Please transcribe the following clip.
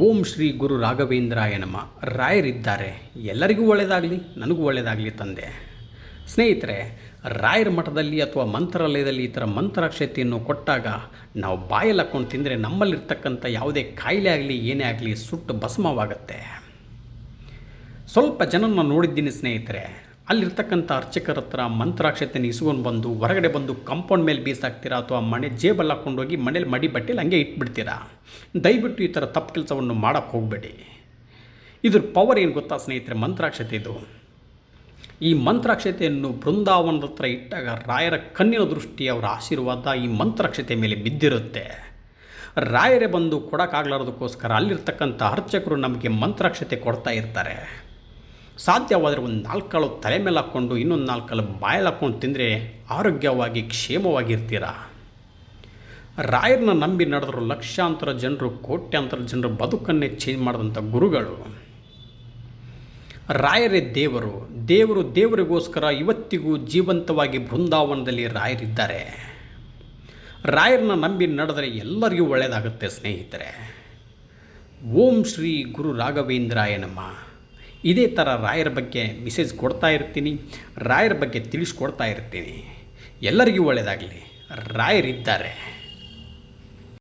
ಓಂ ಶ್ರೀ ಗುರು ರಾಘವೇಂದ್ರಾಯ ನಮ. ರಾಯರಿದ್ದಾರೆ. ಎಲ್ಲರಿಗೂ ಒಳ್ಳೆಯದಾಗಲಿ ನನಗೂ ಒಳ್ಳೆಯದಾಗಲಿ ತಂದೆ. ಸ್ನೇಹಿತರೆ, ರಾಯರ ಮಠದಲ್ಲಿ ಅಥವಾ ಮಂತ್ರಾಲಯದಲ್ಲಿ ಈ ಥರ ಮಂತ್ರಾಕ್ಷತೆಯನ್ನು ಕೊಟ್ಟಾಗ ನಾವು ಬಾಯಲ್ಲಿ ಹಾಕ್ಕೊಂಡು ತಿಂದರೆ ನಮ್ಮಲ್ಲಿರ್ತಕ್ಕಂಥ ಯಾವುದೇ ಕಾಯಿಲೆ ಆಗಲಿ, ಏನೇ ಆಗಲಿ ಸುಟ್ಟು ಭಸ್ಮವಾಗುತ್ತೆ. ಸ್ವಲ್ಪ ಜನನ ನೋಡಿದ್ದೀನಿ ಸ್ನೇಹಿತರೆ. ಅಲ್ಲಿರ್ತಕ್ಕಂಥ ಅರ್ಚಕರ ಹತ್ರ ಮಂತ್ರಾಕ್ಷತೆನ ಇಸ್ಕೊಂಡು ಬಂದು, ಹೊರಗಡೆ ಬಂದು ಕಾಂಪೌಂಡ್ ಮೇಲೆ ಬೀಸಾಕ್ತೀರಾ ಅಥವಾ ಮನೆ ಜೇಬಲ್ಲಿ ಹಾಕ್ಕೊಂಡೋಗಿ ಮನೇಲಿ ಮಡಿ ಬಟ್ಟೆಲಿ ಹಂಗೆ ಇಟ್ಬಿಡ್ತೀರಾ? ದಯವಿಟ್ಟು ಈ ಥರ ತಪ್ಪು ಕೆಲಸವನ್ನು ಮಾಡೋಕ್ಕೆ ಹೋಗಬೇಡಿ. ಇದ್ರ ಪವರ್ ಏನು ಗೊತ್ತಾ ಸ್ನೇಹಿತರೆ? ಮಂತ್ರಾಕ್ಷತೆ ಇದು. ಈ ಮಂತ್ರಾಕ್ಷತೆಯನ್ನು ಬೃಂದಾವನದ ಹತ್ರ ಇಟ್ಟಾಗ ರಾಯರ ಕಣ್ಣಿನ ದೃಷ್ಟಿ ಅವರ ಆಶೀರ್ವಾದ ಈ ಮಂತ್ರಾಕ್ಷತೆ ಮೇಲೆ ಬಿದ್ದಿರುತ್ತೆ. ರಾಯರೇ ಬಂದು ಕೊಡೋಕ್ಕಾಗ್ಲಾರದಕ್ಕೋಸ್ಕರ ಅಲ್ಲಿರ್ತಕ್ಕಂಥ ಅರ್ಚಕರು ನಮಗೆ ಮಂತ್ರಾಕ್ಷತೆ ಕೊಡ್ತಾ ಇರ್ತಾರೆ. ಸಾಧ್ಯವಾದರೆ ಒಂದು ನಾಲ್ಕಾಳು ತಲೆ ಮೇಲೆ ಹಾಕ್ಕೊಂಡು ಇನ್ನೊಂದು ನಾಲ್ಕಾಳು ಬಾಯಲ್ಲಿ ಹಾಕ್ಕೊಂಡು ತಿಂದರೆ ಆರೋಗ್ಯವಾಗಿ ಕ್ಷೇಮವಾಗಿರ್ತೀರಾ? ರಾಯರನ್ನ ನಂಬಿ ನಡೆದ್ರು ಲಕ್ಷಾಂತರ ಜನರು, ಕೋಟ್ಯಾಂತರ ಜನರು ಬದುಕನ್ನೇ ಚೇಂಜ್ ಮಾಡಿದಂಥ ಗುರುಗಳು. ರಾಯರೇ ದೇವರು ದೇವರು ದೇವರಿಗೋಸ್ಕರ ಇವತ್ತಿಗೂ ಜೀವಂತವಾಗಿ ಬೃಂದಾವನದಲ್ಲಿ ರಾಯರಿದ್ದಾರೆ. ರಾಯರನ್ನ ನಂಬಿ ನಡೆದರೆ ಎಲ್ಲರಿಗೂ ಒಳ್ಳೆಯದಾಗುತ್ತೆ ಸ್ನೇಹಿತರೆ. ಓಂ ಶ್ರೀ ಗುರು ರಾಘವೇಂದ್ರಾಯ ನಮ. ಇದೇ ಥರ ರಾಯರ ಬಗ್ಗೆ ಮೆಸೇಜ್ ಕೊಡ್ತಾ ಇರ್ತೀನಿ. ರಾಯರ ಬಗ್ಗೆ ತಿಳಿಸ್ಕೊಡ್ತಾ ಇರ್ತೀನಿ. ಎಲ್ಲರಿಗೂ ಒಳ್ಳೆಯದಾಗಲಿ ರಾಯರಿದ್ದಾರೆ.